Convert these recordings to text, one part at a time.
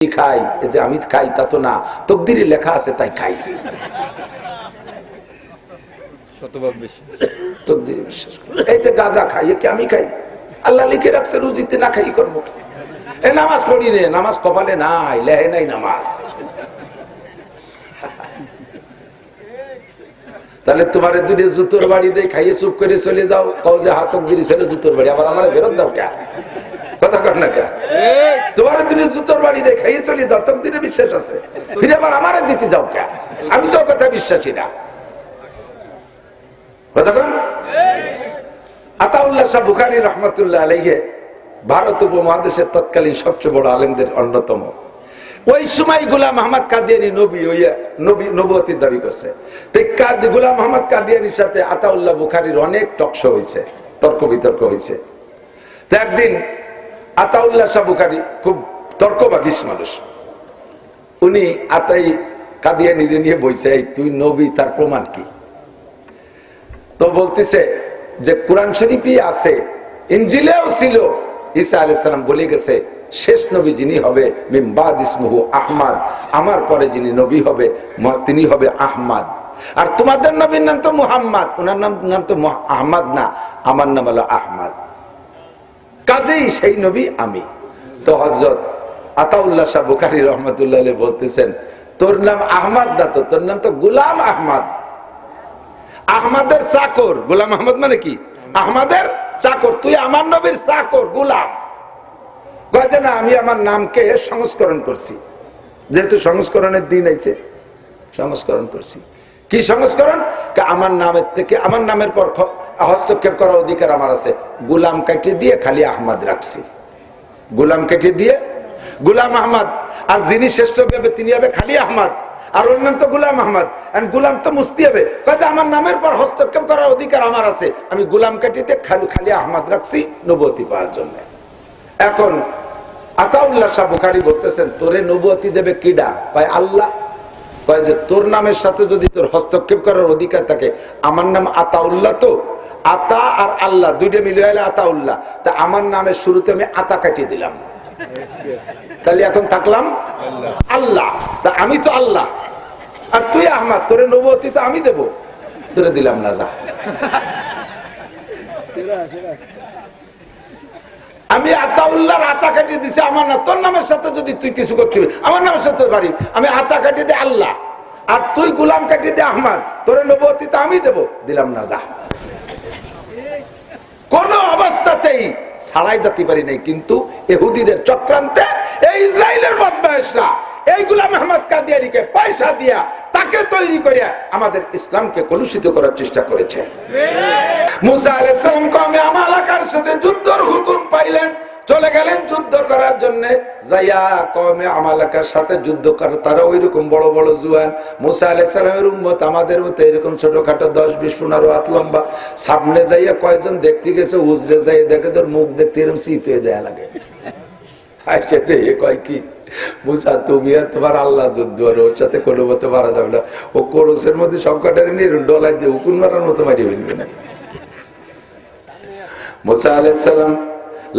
খাই? যে আমি খাই তা তো না। তকদিরে লেখা আছে তাই খাই। শতভাগ বেশি। তকদিরে বিশ্বাস করি। এই যে গাঁজা খাই এ আমি খাই? আল্লাহ লিখে রাখছে রুজিতে না খাই করব এ নামাজ পড়ি রে নামাজ কপালে নাই লেহে নাই নামাজ। তাহলে তোমার দুটো জুতোর বাড়ি দিয়ে খাইয়ে চুপ করে চলে যাও কও যে হাতক দিরি ছিল জুতোর বাড়ি আবার আমার ফেরত দাও কে? ভারত উপমহাদেশের তৎকালীন সবচেয়ে বড় আলেমদের অন্যতম। ওই সময় গুলাম আহমদ কাদিয়ানি নবী হইয়া নবী নবতির দাবি করছে। গুলাম আহমদ কাদিয়ানির সাথে আতাউল্লাহ বুখারির অনেক টকশো হয়েছে তর্ক বিতর্ক হয়েছে একদিন আতাউল্লাহ বুখারি খুব তর্কবাগিস মানুষ। উনি আতাই কাদিয়ানিরে নিয়ে বইছে, "এই তুই নবী, তার প্রমাণ কি? তো বলতেছে যে, কোরআন শরীফই আছে ইঞ্জিলেও ছিল। ঈসা আলাইসালাম বলে গেছে, শেষ নবী যিনি হবে মিমবাদ ইসমুহু আহমাদ। আমার পরে যিনি নবী হবে তিনি হবে আহমাদ। আর তোমাদের নবীর নাম তো মুহাম্মদ ওনার নাম নাম তো আহমাদ না, আমার নাম হলো আহমাদ। কাজেই সেই নবী আমি। তো হজরত আতাউল্লাহ শাহ বুখারি রহমতুল্লাহ বলতেছেন, তোর নাম আহমাদ না তো? তোর নাম তো গুলাম আহমাদ। আহমাদের চাকর, গুলাম আহমদ মানে কি? আহমাদের চাকর, তুই আমার নবীর চাকর, গুলাম। না, আমি আমার নামকে সংস্করণ করছি। যেহেতু সংস্করণের দিন আছে সংস্করণ করছি। কি সংস্করণ? আমার নামের থেকে, আমার নামের পর হস্তক্ষেপ করার অধিকার আমার আছে। গুলাম কাটিয়ে দিয়ে খালি আহমদ রাখছি। গুলাম কেটে দিয়ে, গুলাম আহমদ। আর যিনি শ্রেষ্ঠ হবে তিনি হবে খালি আহমদ। আর নাম তো গুলাম আহমদ। গুলাম তো মুস্তি হবে। কাজে আমার নামের পর হস্তক্ষেপ করার অধিকার আমার আছে। আমি গুলাম কাটিতে খালি খালি আহমদ রাখছি নবতী পাওয়ার জন্য। এখন আতাউল্লাহ শাহ বুখারি বলতেছেন, তোরে নবতী দেবে কিডা? ভাই আল্লাহ কয় যে, তোর নামের সাথে যদি তোর হস্তক্ষেপ করার অধিকার থাকে, আমার নাম আতাউল্লাহ তো? আতা আর আল্লাহ, দুইটা মিলে হলে আতাউল্লাহ। তা আমার নামের শুরুতে আমি আতা কাটিয়ে দিলাম। তাহলে এখন থাকলাম আল্লাহ। তা আমি তো আল্লাহ। আর তুই আহমদ, তোরে নবতী তো আমি দেব। তোরে দিলাম না, যা। আমি আতাউল্লাহর আতা কাটিয়ে দিছি, আমার না, তোর নামের সাথে যদি তুই কিছু করতে আমার নামের সাথে পারি আমি আতা কাটিয়ে দে আল্লাহ, আর তুই গুলাম কাটিয়ে দে আহমদ। তোরে নবতী তো আমি দেব, দিলাম না যা। কোন অবস্থাতেই ছাড়াই যেতে পারি নাই কিন্তু এহুদিদের চক্রান্তে এই ইসরায়েলের বদমায়েশরা এই গুলাম আহমদ কাদিয়ানিকে পয়সা দিয়া তাকে তৈরি করে আমাদের ইসলামকে কলুষিত করার চেষ্টা করেছে। মুসা আলাইসালাম কমে আমালাকার সাথে যুদ্ধর হুকুম পাইলেন। চলে গেলেন যুদ্ধ করার জন্য। যাইয়া কমে আমালাকার সাথে যুদ্ধ করে, তারা ওই রকম বড় বড় জুয়ান। মুসা আলাইসালামের উম্মত আমাদের মতো এরকম ছোটখাটো দশ, বিশ, পনেরো হাত লম্বা। সামনে যাইয়া কয়েকজন দেখতে গেছে, উজরে যাইয়া দেখে তোর মুখ দেখতে এরকম শীত হয়ে দেয়া লাগে। কয় কি? আর তোমার আল্লাহ যুদ্ধ আর ওর সাথে না। ও মধ্যে সব নিয়ে হুকুন মারার মতো না। মুসা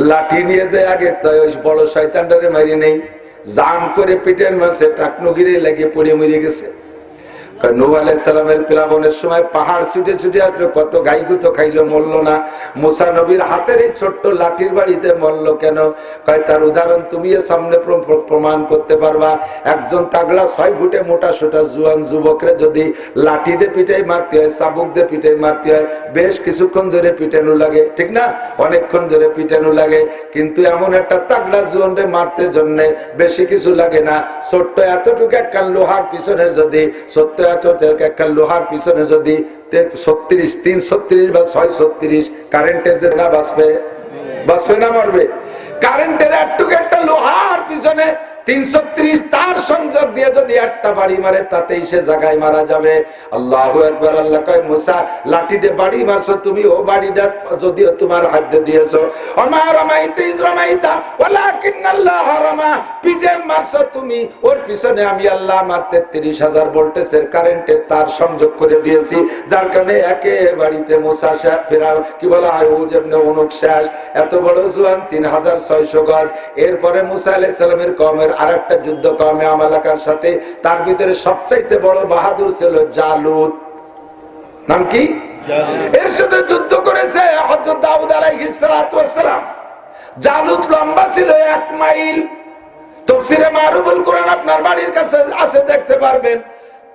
লাঠি নিয়ে যে আগে বড় শয়তানটারে মারি নেই। জাম করে পিটেন মারছে টাকনুগিরে লাগিয়ে পড়ে মরে গেছে। আলাইসালামের প্লাবনের সময় পাহাড় ছুটে ছুটে আসলো, কত খাইলো না। মুসা নবীর হাতের এই ছোট্ট লাঠির বাড়িতে কেন? কয়, তার উদাহরণ তুমি সামনে প্র- প্র- প্রমাণ করতে পারবা। একজন তাগলা ছয় ফুটে মোটা সোটা জুয়ান যুবকরে যদি লাঠি দিয়ে পিটাই মারতে হয়, চাবুক দিয়ে পিটাই মারতে হয়, বেশ কিছুক্ষণ ধরে পিটানো লাগে। ঠিক না? অনেকক্ষণ ধরে পিটানো লাগে। কিন্তু এমন একটা তাগলা জুয়ানরে মারতে জন্য বেশি কিছু লাগে না। ছোট্ট এতটুকু একটা লোহার পিছনে যদি সত্য একটা লোহার পিছনে যদি ছত্রিশ, তিন ছত্রিশ বা ছয় ছত্রিশ কারেন্টের যে না বাঁচবে বাঁচবে না মারবে? কারেন্টের একটু একটা লোহার পিছনে তার সংযোগ আমি আল্লাহ তেত্রিশ হাজার ভোল্টেজের তার সংযোগ করে দিয়েছি। যার কারণে একে বাড়িতে মুসা ফেরাও, কি বলা হয় ও অনুক শেষ এত বড় তিন হাজার ছয়শো গজ। এরপরে মুসা আলাইসালামের কমের আর একটা যুদ্ধ কমে আমালাকার সাথে তার ভিতরে সবচাইতে বড় বাহাদুর ছিল জালুত নাম কি? এর সাথে যুদ্ধ করেছে দাউদ জালুত লম্বা ছিল এক মাইল। তফসিরে মারুফুল কোরআন আপনার বাড়ির কাছে আছে দেখতে পারবেন।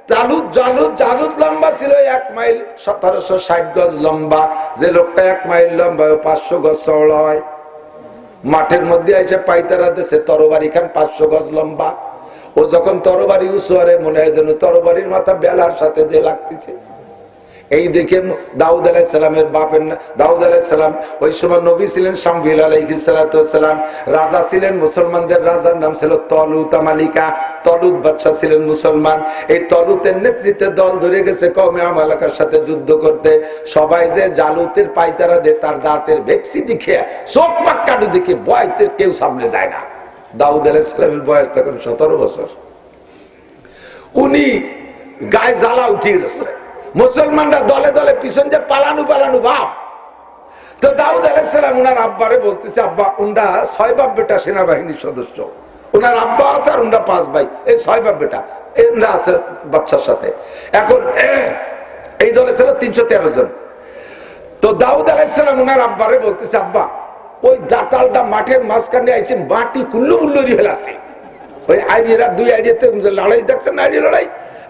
জালুত জালুত জালুত লম্বা ছিল এক মাইল। সতেরোশো ষাট গজ লম্বা। যে লোকটা এক মাইল লম্বা ও পাঁচশো গজ চওড়া হয়। মাঠের মধ্যে এসে পাইতারা দেশে তরবারি খান, পাঁচশো গজ লম্বা। ও যখন তরবারি উসুয়ারে মনে হয় যেন তরবারির মাথা বেলার সাথে যে লাগতেছে। এই দেখে দাউদ আলাইসালামের বাপের না দাউদ আলাইসালাম ওই সময় নবী ছিলেন শামবিল আলাইহিসালাম রাজা ছিলেন মুসলমানদের রাজার নাম ছিল তলুত মালিকা। তলুত বাচ্চা ছিলেন মুসলমান। এই তলুতের নেতৃত্বে দল ধরে গেছে কমে আমালাকার সাথে যুদ্ধ করতে। সবাই যে জালুতের পাইতারা দে তার দাঁতের ভেক্সি দেখে চোখ পাক্কাটু দেখে বয়তে কেউ সামনে যায় না। দাউদ আলাইসালামের বয়স তখন সতেরো বছর। উনি গায়ে জ্বালা উঠিয়ে যাচ্ছে। মুসলমানরা দলে দলে পিছন যে পালানু পালানু ভাব তো দাউদ আলাইসালাম উনার আব্বারে বলতেছে, আব্বা উন্ডা ছয় বাপ বেটা সেনাবাহিনীর সদস্য। উনার আব্বা আছে আর উন্ডা পাঁচ ভাই। এই ছয় বাপ বেটা এরা আছে বাচ্চার সাথে। এখন এই দলে ছিল তিনশো তেরো জন। তো দাউদ আলাইসালাম উনার আব্বারে বলতেছে, আব্বা, ওই দাতালটা মাঠের মাঝখানে আইছেন, মাটি কুল্লু মুল্লুরি হেলাছে ওই আইডিয়ারা দুই আইডিয়াতে লড়াই দেখছেন আইডিয়া লড়াই?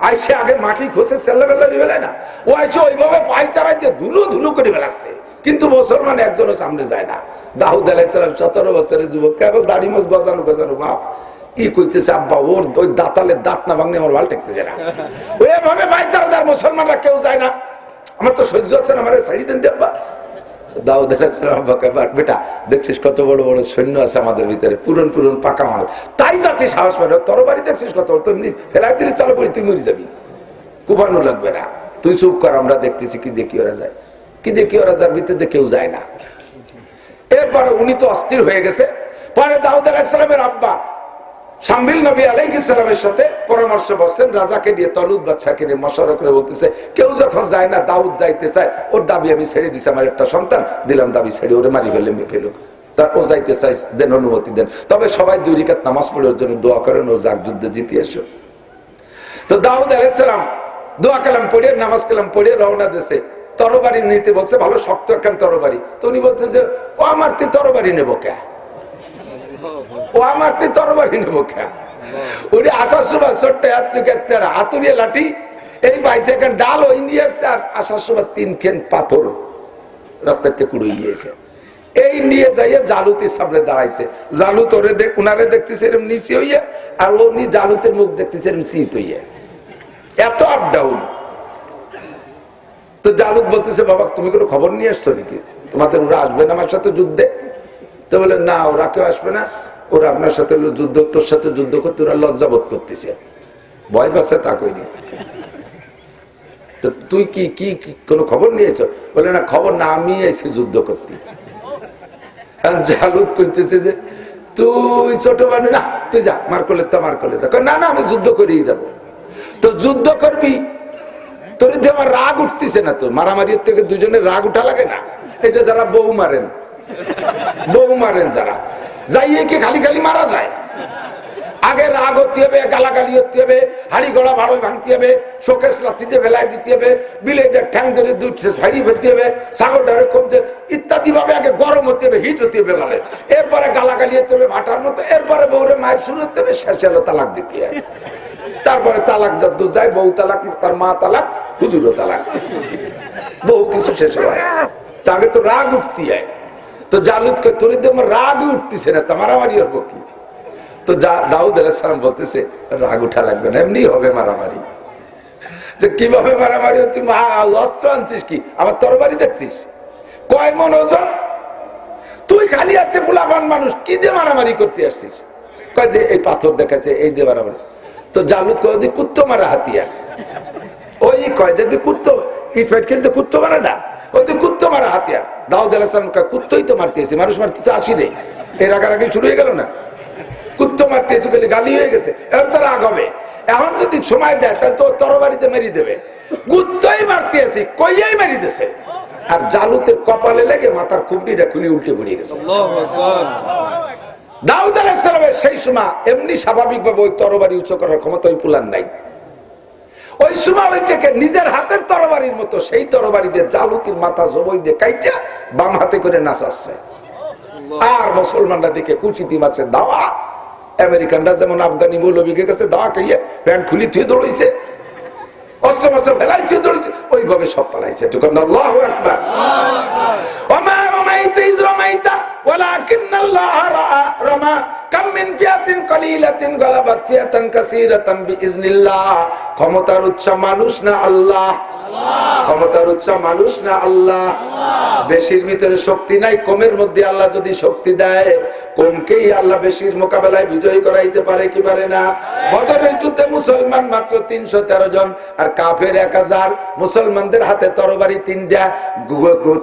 আইসে আগে মাটি খসে সেল্লাবেল্লারি বেলায় না। ও আইসে ওইভাবে পাই চারাই দিয়ে ধুলো ধুলো করে বেলাচ্ছে। কিন্তু মুসলমান একজনও সামনে যায় না। দাউদ আলাইসালাম সতেরো বছরের যুবক, কেবল দাড়ি মাছ গজানো গজানো বাপ। কি কইতেছে, আব্বা, ওর ওই দাতালের দাঁত না ভাঙলে আমার ভালো ঠেকতেছে না। ওইভাবে পাই তারা যার মুসলমানরা কেউ যায় না। আমার তো সহ্য হচ্ছে না, আমার সাইড দেন দেব্বা দাউদ বেটা, দেখছিস কত বড় বড় সৈন্য আছে আমাদের ভিতরে? পুরন পুরন পাকা মাল। তাই সাহস তরবারি দেখছিস কত? ফেলাই দিলি তরবারি তুই মরে যাবি। কুবানো লাগবে না। তুই চুপ কর, আমরা দেখতেছি কি দেখি ওরা যায়। কি দেখি ওরা যার ভিতরে কেউ যায় না। এরপরে উনি তো অস্থির হয়ে গেছে। পরে দাউদ আলাইসালামের আব্বা সাম্বিল নবী আলাইসালামের সাথে পরামর্শ বসছেন রাজাকে দিয়ে তলুদ বাচ্চাকে নিয়ে মশারা করে বলতেছে, কেউ যখন যায় না, দাউদ যাইতে চায়, ওর দাবি আমি ছেড়ে দিছি, আমার একটা সন্তান, দিলাম দাবি ছেড়ে, ওরে মারি ফেলে ফেলুক। তা ও যাইতে চাই দেন অনুমতি দেন। তবে সবাই দুই রিকাত নামাজ পড়ে ওর জন্য দোয়া করেন, ও যাক যুদ্ধে জিতে এসো তো দাউদ আলাইসালাম দোয়া কালাম পড়ে, নামাজ কালাম পড়ে রওনা দেশে তরবারি নিতে বলছে, ভালো, শক্ত একখান তরবারি। তো উনি বলছে যে, ও আমার তুই তরবারি নেব কে? ও আমার তুই তরবারি নেব কে উনি আঠারোশো বছর হাতুড়িয়ে লাঠি, এই পাইছে এখন ডাল ওই নিয়ে এসছে আর আসার সময় তিন খেন পাথর রাস্তাতে কুড়িয়ে গিয়েছে এই নিয়ে যাইয়ে জালুতির সামনে দাঁড়াইছে। জালুত ওরে উনারে দেখতেছে এরম নিচে হইয়া, আর উনি জালুতের মুখ দেখতেছে এরম শীত হইয়া। এত আপ ডাউন তো জালুত বলতেছে, বাবা, তুমি কোনো খবর নিয়ে আসছো নাকি? তোমাদের ওরা আসবে না আমার সাথে যুদ্ধে? তো বলে, না, ওরা কেউ আসবে না। ওরা আপনার সাথে যুদ্ধ, তোর সাথে যুদ্ধ করতে ওরা লজ্জা বোধ করতেছে। ভয় পাচ্ছে তা কইনি। তো তুই কি কি কোনো খবর নিয়েছ? বলে, না, খবর না, আমি এসে যুদ্ধ করতে। জালুদ করতেছে যে, তুই ছোট মানুষ, না, তুই যা, মার করলে তো, মার করলে যা। না না, আমি যুদ্ধ করেই যাব। তো যুদ্ধ করবি? তোর যে আমার রাগ উঠতেছে না তো? মারামারির থেকে দুজনের রাগ উঠা লাগে না? এই যে যারা বউ মারেন বউ মারেন যারা যাইয়ে কি খালি খালি মারা যায়? আগে রাগ হতে হবে, গালাগালি হতে হবে, হাড়ি গলা ভালো ভাঙতে হবে শোকেশ লাথিতে ফেলাই দিতে হবে বিলেটের ঠ্যাং ধরে দুধ ফাড়ি ফেলতে হবে ছাগল ডারে কমতে ইত্যাদি ভাবে আগে গরম হতে হবে হিট হতে হবে বলে। এরপরে গালাগালি হতে হবে, ভাটার মতো, এরপরে বউরে মায়ের শুরু হতে হবে, শেষে হলো তালাক দিতে হয়। তারপরে তালাক যত যায়, বউ তালাক, তার মা তালাক, হুজুরও তালাক। বহু কিছু শেষ হয় তাকে তো রাগ উঠতে হয়। তো জালুদ কে তোর দিয়ে আমার রাগ উঠতেছে না তোমার আমারই হব কি? তো দাউদ আলাইসালাম বলতেছে, রাগ উঠা লাগবে না এমনি হবে মারামারি। যে কীভাবে মারামারি তুই অস্ত্র আনছিস কি? আমার তরবারি দেখছিস? কয় মন ওজন? তুই খালি হাতে পোলাপান মানুষ, কি দিয়ে মারামারি করতে আসছিস? কয় যে, এই পাথর দেখাচ্ছে এই দিয়ে মারামারি। তো জালুদ কয় ওদি কুত্তো মারা হাতিয়ার ওই কয় যদি কুত্তো, ইট ফাইট খেলতে কুত্তো মারে না? ওই তো কুত্তো মারা হাতিয়ার। দাউদ আলাহাম কুত্তই তো মারতে এসে মানুষ মারতে তো শুরু হয়ে গেল না? কুত্তো মারতে এসে গেলে গালি হয়ে গেছে। এখন তার রাগ হবে। এখন যদি সময় দেয় তাহলে তো তরবারিতে মেরি দেবে। কুত্তই মারতে কইয়াই মেরি দেছে। আর জালুতের কপালে লেগে মাথার খুবড়িটা খুলি উল্টে পড়ে গেছে। দাউদ আলাহিসাল্লামের সেই সময় এমনি স্বাভাবিকভাবে ওই তরবারি উঁচু করার ক্ষমতা ওই পুলার নাই। ওই সময় ওইটাকে নিজের হাতের তরবারির মতো সেই তরবারিতে জালুতির মাথা জবই দিয়ে কাইটা বাম হাতে করে নাচাচ্ছে। আর মুসলমানরা দেখে কুচিতি মাছে দাওয়া। আমেরিকানরা যেমন আফগানি মৌলবীকে কাছে দাওয়া খাইয়ে প্যান্ট খুলি থুয়ে দৌড়াইছে দৌড়েছে ওইভাবে সব পালাইছে। টুকান আল্লাহ রমাইতা ইজ রমাইতা ولكن الله رأى رمى كم من فئة قليلة غلبت فئة كثيرة بإذن الله ক্ষমতার উচ্চ মানুষ না আল্লাহ ক্ষমতার উচ্চ মানুষ না আল্লাহ। বেশির ভিতরে শক্তি নাই, কমের মধ্যে আল্লাহ যদি শক্তি দেয়, কমকেই আল্লাহ বেশির মোকাবেলায় করাইতে পারে কি পারে না? বদরের যুদ্ধে মুসলমান মাত্র তিনশো তেরো জন, আর কাফের এক হাজার। মুসলমানদের হাতে তরবারি তিনটা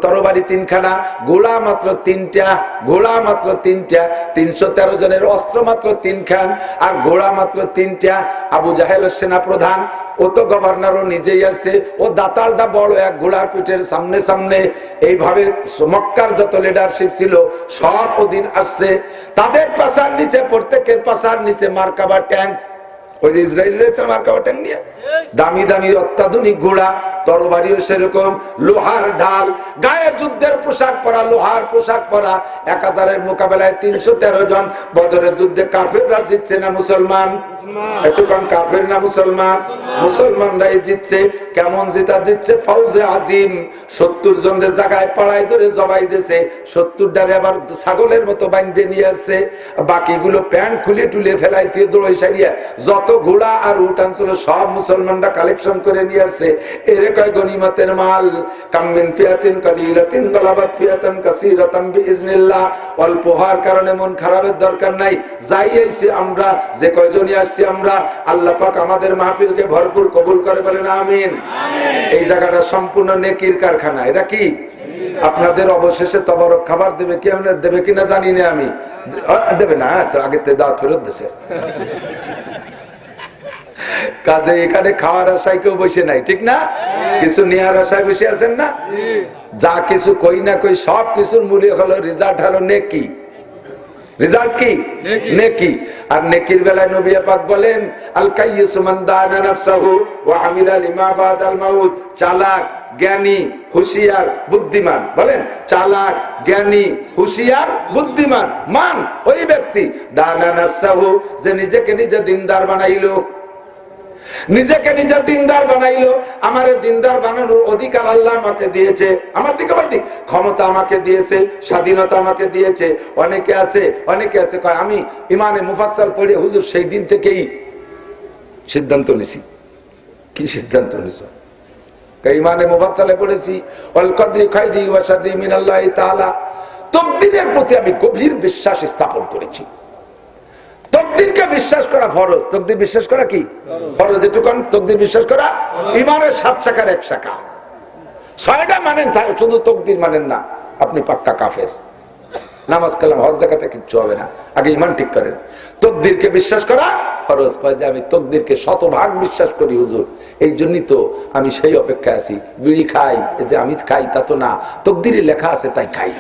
তরবারি তিনখানা, গোলা মাত্র তিনটা, গোলা মাত্র তিনটা, তিনশো তেরো জনের অস্ত্র মাত্র তিনখান, আর গোড়া মাত্র তিনটা। আবু জাহেল সেনা প্রধান ও তো গভর্নরও নিজেই আসছে। ও দাতালটা বড় এক ঘোড়ার পিঠের সামনে সামনে। এইভাবে মক্কার যত লিডারশিপ ছিল, সব ওদিন আসছে। তাদের পাশার নিচে, প্রত্যেকের পাশার নিচে মার্কাবা ট্যাঙ্ক। ওই যে ইসরায়েল রয়েছে মার্কাবা ট্যাঙ্ক নিয়ে? দামি দামি অত্যাধুনিক ঘোড়া, তরবারিও সেরকম, লোহার ঢাল গায়ে যুদ্ধের পোশাক পরা, লোহার পোশাক পরা। এক হাজারের মোকাবেলায় তিনশো তেরো জন বদরের যুদ্ধে কাফেররা জিতছে না মুসলমান। একটু কাফের না মুসলমান? মুসলমানরাই জিতছে। কেমন জিতা জিতছে? ফৌজে আজিম। সত্তর জনের জায়গায় ধরে জবাই দিয়েছে। সত্তর ডারে আবার ছাগলের মতো বান্ধে নিয়ে আসছে। বাকিগুলো প্যান্ট খুলে টুলে ফেলাই তুই দৌড়াই সারিয়ে। যত ঘোড়া আর উঠান ছিল সব মুসলমানরা কালেকশন করে নিয়ে আসছে। এরে কয় গনিমতের মাল। কামিন ফিয়াতিন কালিলাতিন গলাবাত ফিয়াতান কাসীরাতান বিইজনিল্লাহ। অল্প হওয়ার কারণে মন খারাপের দরকার নাই। যাই আইছি আমরা যে কয়জনই আসছি আমরা আল্লাহ পাক আমাদের মাহফিলকে ভরপুর কবুল করে বলেন আমিন। এই জায়গাটা সম্পূর্ণ নেকির কারখানা এটা কি? আপনাদের অবশেষে তবরক খাবার দেবে কি দেবে কিনা জানি না আমি। দেবে না হ্যাঁ, তো আগে দাওয়াত ফেরত দিছে। কাজে এখানে খাওয়ার আশায় কেউ বসে নাই ঠিক না? কিছু নেওয়ার আশায় বসে আছেন না? যা কিছু কই না কই সব কিছুর মূল্য হলো রেজাল্ট হলো নেকি। রেজাল্ট কি? নেকি। আর নেকির বেলায় নবী পাক বলেন আল কাইয়িসু মান দানা নাফসাহু ওয়া আমিলা লিমা বাদাল মাউত। চালাক জ্ঞানী হুশিয়ার বুদ্ধিমান। বলেন চালাক জ্ঞানী হুশিয়ার বুদ্ধিমান। মান ওই ব্যক্তি। দানা নাফসাহু যে নিজেকে নিজে দিনদার বানাইলো। নিজেকে নিজে দিনদার বানাইলো। আমার দিনদার বানানোর অধিকার আল্লাহ আমাকে দিয়েছে। আমার দিকে আমার ক্ষমতা আমাকে দিয়েছে, স্বাধীনতা আমাকে দিয়েছে। অনেকে আছে অনেকে আছে, কয়, আমি ইমানে মুফাসসাল পড়ে হুজুর সেই দিন থেকেই সিদ্ধান্ত নিছি। কি সিদ্ধান্ত নিছ? ইমানে মুফাসসালে পড়েছি, ওয়াল কদরি খাইরি ওয়া শাররি মিনাল্লাহি তাআলা। তকদিরের প্রতি আমি গভীর বিশ্বাস স্থাপন করেছি। তকদিরকে বিশ্বাস করা ফরজ। তকদির বিশ্বাস করা কি? ফরজ এটুকুন তকদির বিশ্বাস করা ইমানের সাত শাখার এক শাখা। ছয়টা মানেন শুধু তকদির মানেন না, আপনি পাক্কা কাফের। নামাজ কালাম, হজ জায়গাতে কিচ্ছু হবে না। আগে ইমান ঠিক করেন। তকদিরকে বিশ্বাস করা ফরজ। কয় যে আমি তকদিরকে শতভাগ বিশ্বাস করি, হুজুর। এই জন্যই তো আমি সেই অপেক্ষায় আছি। বিড়ি খাই যে আমি খাই, তা তো না। তকদিরই লেখা আছে, তাই খাই।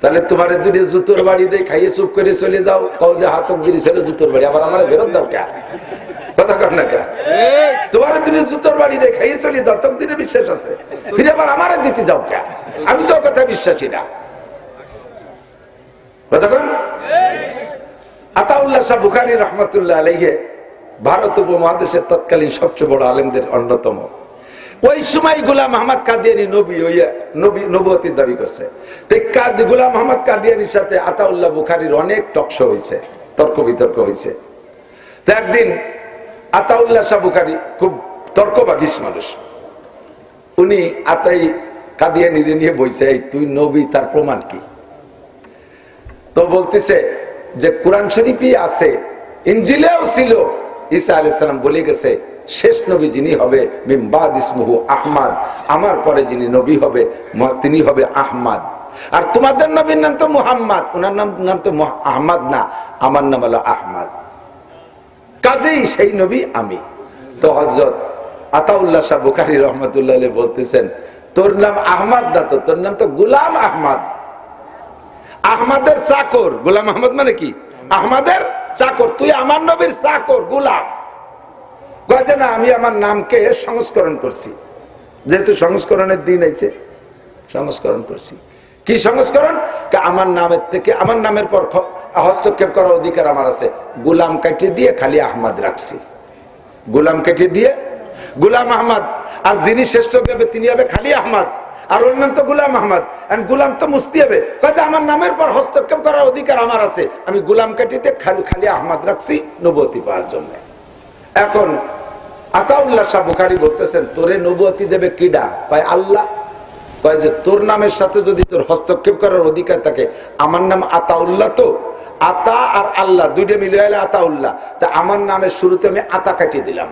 তাহলে তোমার দুটি জুতোর বাড়ি দিয়ে খাইয়ে চুপ করে চলে যাও, কও যে হাতক দিদি ছিল জুতোর বাড়ি, আবার আমার ফেরত দাও কে? কথা কর না তোমার তুমি জুতোর বাড়ি দিয়ে খাইয়ে চলে যাও তোর দিনে বিশ্বাস আছে। ফিরে আবার আমারে দিতে যাও কে? আমি তোর কথা বিশ্বাসী না। কন আতাউল্লাহ শাহ বুখারী রহমতুল্লাহ আলাইহে ভারত উপমহাদেশের তৎকালীন সবচেয়ে বড় আলেমদের অন্যতম। ওই সময় গুলাম আহমদ কাদিয়ানি নবী ওই নবী নবতির দাবি করছে। গুলাম আহমদ কাদিয়ানির সাথে আতাউল্লাহ বুখারীর অনেক টকশো হয়েছে তর্ক বিতর্ক হয়েছে তো একদিন আতাউল্লাহ শাহ বুখারী খুব তর্কবাগিস মানুষ। উনি আতাই কাদিয়ানি নিয়ে বইছে, "এই তুই নবী, তার প্রমাণ কি? তো বলতেছে যে কোরআন শরীফই আছে ইঞ্জিলেও ছিল। ঈসা আলাইসালাম বলে গেছে, শেষ নবী যিনি হবে মিমবাদ ইসমুহু আহমাদ। আমার পরে যিনি নবী হবে তিনি হবে আহমাদ। আর তোমাদের নবীর নাম তো মুহাম্মদ ওনার নাম নাম তো আহমদ না, আমার নাম হলো আহমদ। কাজেই সেই নবী আমি। তো হজরত আতাউল্লাহ শাহ বুখারি রহমতুল্লাহ বলতেছেন, তোর নাম আহমাদ না তো, তোর নাম তো গুলাম আহমদ। আহমদের চাকর, গুলাম আহমদ মানে কি? আহমদের চাকর, তুই আমার নবীর চাকর, গুলাম। কয় না, আমি আমার নামকে সংস্করণ করছি। যেহেতু সংস্করণের দিন আইছে, সংস্করণ করছি। কি সংস্করণ? আমার নামের থেকে, আমার নামের পর হস্তক্ষেপ করার অধিকার আমার আছে। গুলাম কাটিয়ে দিয়ে খালি আহমদ রাখছি। গুলাম কেটে দিয়ে গুলাম আহমদ, আর যিনি শ্রেষ্ঠ হবে তিনি হবে খালি আহমদ। আর নাম তো গুলাম আহমদ। গুলাম তো মুস্তি হবে। কাজে আমার নামের পর হস্তক্ষেপ করার অধিকার আমার আছে। আমি গুলাম কাটিতে খালি খালি আহমদ রাখছি নবতী পাওয়ার জন্য। এখন আতাউল্লাহ শাহ বুখারি বলতেছেন, তোরে নবতী দেবে কিডা? কয়, আল্লাহ। কয় যে, তোর নামের সাথে যদি তোর হস্তক্ষেপ করার অধিকার থাকে, আমার নাম আতাউল্লাহ তো? আতা আর আল্লাহ, দুইটা মিলে আতাউল্লাহ। তা আমার নামের শুরুতে আমি আতা কাটিয়ে দিলাম।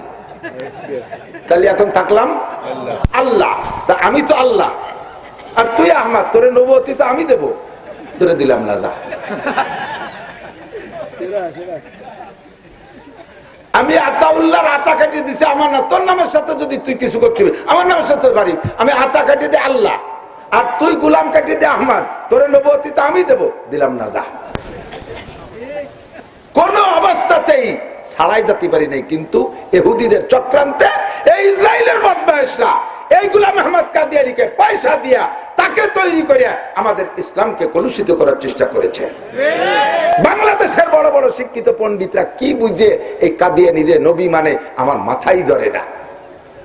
তাহলে এখন থাকলাম আল্লাহ। তা আমি তো আল্লাহ। আর তুই আহমদ, তোরে নবতী তো আমি দেব। তোরে দিলাম না, যা। আমি আতাউল্লাহর আতা কাটিয়ে দিছি, আমার নাম তোর নামের সাথে যদি তুই কিছু করতে আমার নামের সাথে পারি আমি আতা কাটিয়ে দে আল্লাহ। আর তুই গুলাম কাটিয়ে দে আহমদ, তোরে নবতী তো আমি দেব। দিলাম না, যা। কোন অবস্থাতেই ছাড়াই যেতে পারি নাই, কিন্তু এহুদিদের চক্রান্তে এই ইসরায়েলের বদমায়েশরা, এই গুলাম আহমদ কাদিয়ানিকে পয়সা দিয়া তাকে তৈরি করে আমাদের ইসলামকে কলুষিত করার চেষ্টা করেছে। বাংলাদেশের বড় বড় শিক্ষিত পণ্ডিতরা কি বুঝে এই কাদিয়ানিরে নবী মানে আমার মাথায় ধরে না।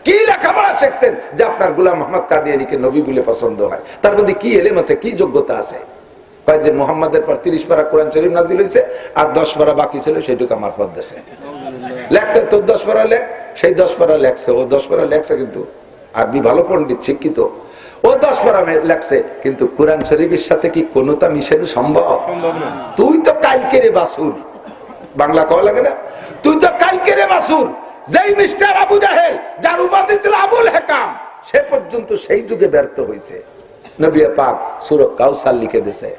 কি লেখাপড়া শিখছেন যে আপনার গুলাম মোহাম্মদ কাদিয়ানিকে নবী বলে পছন্দ হয়? তার মধ্যে কি এলেম আছে, কি যোগ্যতা আছে? কয় যে মোহাম্মদের পর তিরিশ পারা কোরআন শরীফ নাজিল হয়েছে আর দশ পারা বাকি ছিল সেটুকু আমার পদ দেশে লেখতে তোর দশ পারা লেখ সেই দশ পারা লেখছে ও দশ পারা লেখছে কিন্তু আরবি ভালো পণ্ডিত শিক্ষিত। ও দশ পারা লেখছে কিন্তু কোরআন শরীফের সাথে কি কোনোটা মিশানো সম্ভব? তুই তো কালকে রে বাসুর বাংলা কওয়া লাগে না? তুই তো কালকে রে বাসুর যেই মিস্টার আবু জাহেল যার উপাধি ছিল আবুল হেকাম সে পর্যন্ত সেই যুগে ব্যর্থ হয়েছে নবী পাক সুরক কাউসার লিখে দিছে।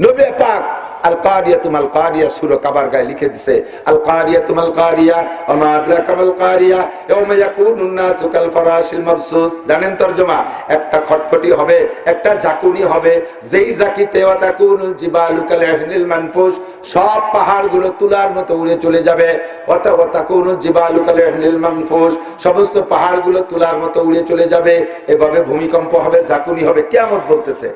নবী পাক আল কারিয়া তুমাল কারিয়া সুর কাবার গায়ে লিখে দিছে আল কারিয়া তুমাল কারিয়া ওমা আদরাকা মাল কারিয়া, ইয়াউমা ইয়াকুনুন নাসু কাল ফারাশিল মাবসুস। জানেন তরজমা, একটা খটখটি হবে, একটা ঝাঁকুনি হবে, যেই জাকিতে ওয়া তাকুনুল জিবালু কাল ইহনিল মানফুস, সব পাহাড়গুলো তুলার মতো উড়ে চলে যাবে। ওয়া তাকুনুল জিবালু কাল ইহনিল মানফুস, সমস্ত পাহাড়গুলো তুলার মতো উড়ে চলে যাবে, এভাবে ভূমিকম্প হবে, ঝাঁকুনি হবে, কিয়ামত বলতেছে।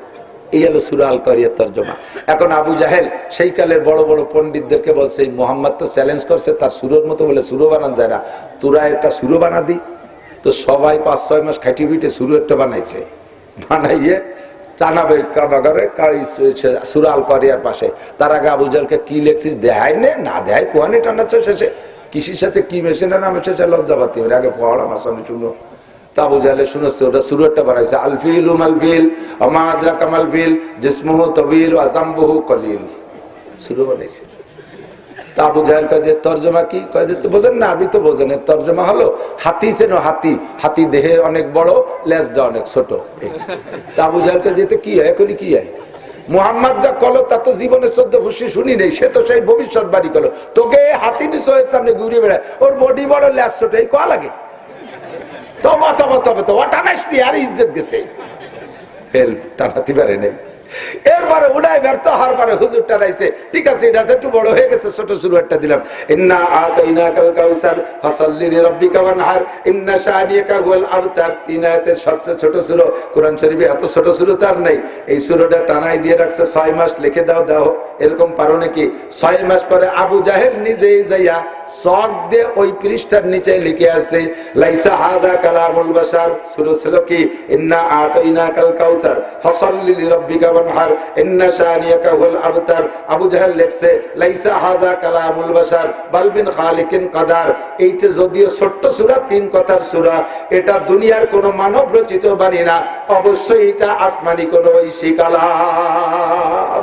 এই হলো সুরা আল কারিয়ার তর্জমা। এখন আবু জাহেল সেই কালের বড় বড় পণ্ডিতদেরকে বলছে, এই মোহাম্মদ তো চ্যালেঞ্জ করছে, তার সুরের মতো বলে সুরো বানান যায় না। তোরা একটা সুরো বানা দি। তো সবাই পাঁচ, ছয় মাস খাটি পিটে সুরো একটা বানাইছে। বানাইয়ে চানাবে কাবাগারে সুরা আল কারিয়ার পাশে। তার আগে আবু জাহেলকে কি লেখছিস দেখায় নে, না দেখায় কোহানি টানাচ্ছে শেষে। কৃষির সাথে কি মেশিনে না মেশেছে লজ্জাবাতি। আগে পড়া মাসানো শুনো। বানাইছে। আলফিল বানাইছে। যে, তর্জমা কি? কয় যে বোঝেন না তো বোঝেন। তর্জমা হাতি হাতি হাতি দেহে অনেক বড়, লেজটা অনেক ছোট। তাবু জাহেল যে, তো কি হয় এখনই কি হয় মোহাম্মদ যা কলো, তা তো জীবনে চোদ্দ ফুসি শুনি নেই। সে তো সেই ভবিষ্যৎ বাড়ি করল তোকে হাতি দিস সামনে ঘুরে বেড়ায়। ওর মোটি বড়, লেজ ছোট, এই কয়া লাগে? তবা তবা তবে তো টানাইস দিয়ে আর ইজ্জত গেছে। ফেল টানাতে পারে নাই। এরপরে উড়াই ব্যর্থ হওয়ার পরে হুজুর টানাইছে, ঠিক আছে, এটা একটু বড় হয়ে গেছে, ছোট শুরু একটা দিলাম। ইন্না আতাইনা কাল কাউসার ফাসাল্লি লিরাব্বিকা ওয়ানহার, ইন্না শানিয়াকা হুয়াল আবতার তিন আয়াতের সবচেয়ে ছোট সূরা, কোরআন শরীফে এত ছোট সূরা তার নাই। এই সূরাটা টানাই দিয়ে রাখছে 6 মাস লিখে দাও দাও। এরকম পারো নাকি? 6 মাস পরে আবু জাহেল নিজেই যাইয়া চক দিয়ে ওই পৃষ্ঠার নিচে লিখে আছে, লাইসা হাদা কালামুল বাশার। সূরা ছিল কি? ইন্না আতাইনা কাল কাউসার ফাসাল্লি লিরাব্বিকা ওয়ানহার আবতার। আবু জাহেল লেখছে, লাইসা হাজা কালামুল বাশার বালবিন খালিকিন কাদার। এইটা যদিও ছোট্ট সূরা, তিন কথার সূরা, এটা দুনিয়ার কোনো মানব রচিত বাণী না। অবশ্যই এটা আসমানি কোনো ঐশী কালাম।